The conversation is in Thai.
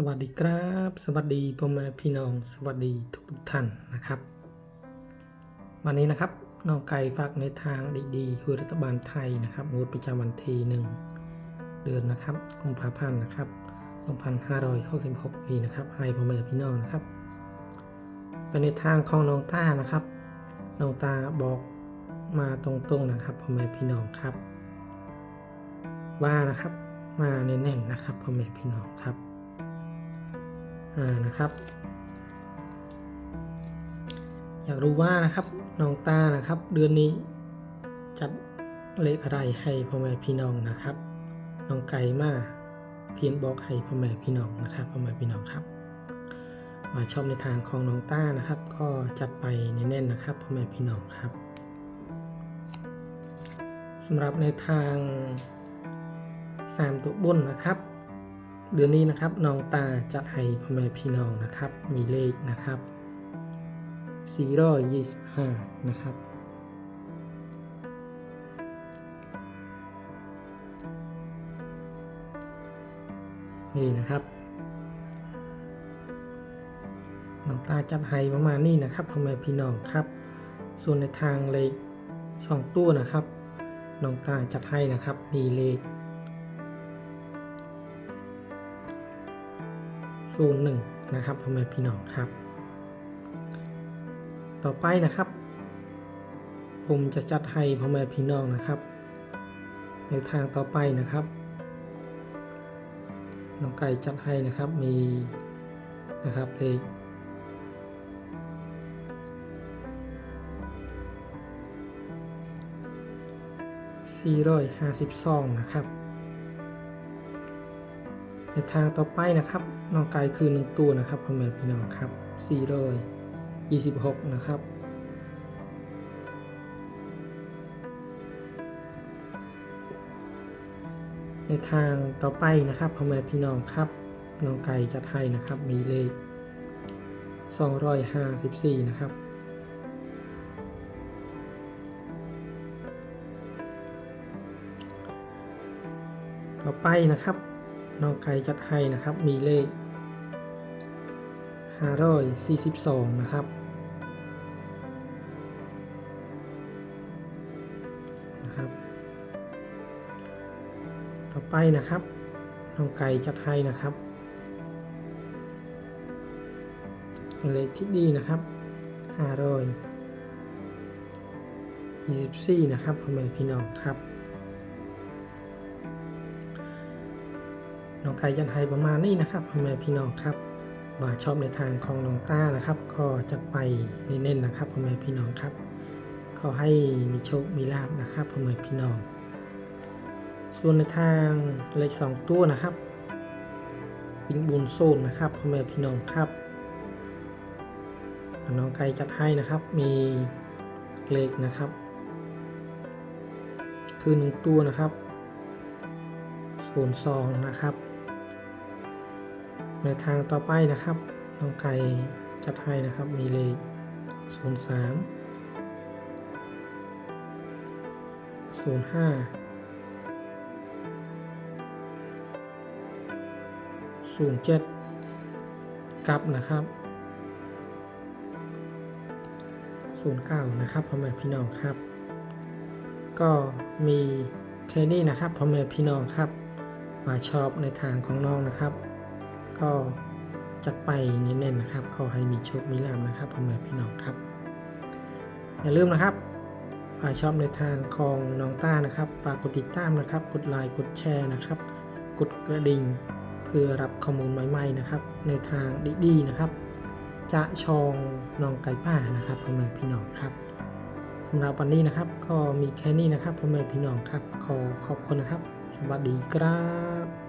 สวัสดีครับ สวัสดีพ่อแม่พี่น้อง สวัสดีทุกท่านนะครับ วันนี้นะครับน้องไก่ฝากในทางดีๆคือรัฐบาลไทยนะครับงวดประจำวันที่หนึ่งเดือนนะครับกุมภาพันธ์นะครับ 2566นี้นะครับ ให้พ่อแม่พี่น้องนะครับเป็นในทางของน้องตานะครับน้องตาบอกมาตรงๆนะครับพ่อแม่พี่น้องครับ ว่านะครับมาแน่นๆนะครับพ่อแม่พี่น้องครับ นะครับ อยากรู้ว่านะครับน้องตานะครับ เดือนนี้จัดเลขอะไรให้พ่อแม่พี่น้องนะครับน้องไก่มาเพียนบอกให้พ่อแม่พี่น้องนะครับพ่อแม่พี่น้องครับมาชอบในทางของน้องต้านะครับ ก็จัดไปแน่นๆนะครับพ่อแม่พี่น้องครับสำหรับในทางสามตัวบนนะครับ เดือนนี้นะครับน้องตาจัดให้พ่อแม่พี่น้องนะครับ มีเลขนะครับ425 นะครับ นี่นะครับน้องตาจัดให้ประมาณนี้นะครับพ่อแม่พี่น้องครับ ส่วนในทางเลขสองตู้นะครับน้องตาจัดให้นะครับมีเลข ศูนย์หนึ่งนะครับพ่อแม่พี่น้องครับ ต่อไปนะครับ ผมจะจัดให้พ่อแม่พี่น้องนะครับ ในทางต่อไปนะครับน้องไก่จัดให้นะครับมีนะครับเลข452 นะครับ ในทางต่อไปนะครับน้องไก่คือหนึ่งตัวนะครับพ่อแม่พี่น้องครับ426 นะครับ ในทางต่อไปนะครับพ่อแม่พี่น้องครับน้องไก่จัดให้นะครับมีเลข 254 นะครับต่อไปนะครับ น้องไก่จัดให้นะครับ มีเลข542 นะครับ นะครับ ต่อไปนะครับ น้องไก่จัดให้นะครับ เป็นเลขที่ดีนะครับ524 นะครับพ่อแม่พี่น้องครับ น้องไก่ยันไฮประมาณนี้นะครับพ่อแม่พี่น้องครับว่าชอบในทางของน้องต้านะครับ ก็จะไปเน้นๆนะครับพ่อแม่พี่น้องครับขอให้มีโชค มีลาบนะครับพ่อแม่พี่น้อง ส่วนในทางเลขสองตัวนะครับปิงบุญโซนนะครับพ่อแม่พี่น้องครับน้องไก่จัดให้นะครับมีเลขนะครับ คือหนึ่งตัวนะครับศูนย์สองนะครับ ในทางต่อไปนะครับน้องไก่จัดให้นะครับมีเลขศูนย์สามศูนห้าศูนเจ็ดกลับนะครับศูนเก้านะครับพ่อแม่พี่น้องครับ ก็มีแค่นี้นะครับพ่อแม่พี่น้องครับ มาชอบในทางของน้องนะครับ ก็จัดไปเน้นๆนะครับ ขอให้มีโชค มีลาภนะครับพ่อแม่พี่น้องครับ อย่าลืมนะครับมาชอบในทางของน้องต้านะครับฝากกดติดตามนะครับ กดไลค์กดแชร์นะครับ กดกระดิ่งเพื่อรับข้อมูลใหม่ๆนะครับ ในทางดีๆนะครับ จะชองน้องไก่ป้านะครับพ่อแม่พี่น้องครับสำหรับวันนี้นะครับ ก็มีแค่นี้นะครับพ่อแม่พี่น้องครับ ขอขอบคุณนะครับ สวัสดีครับ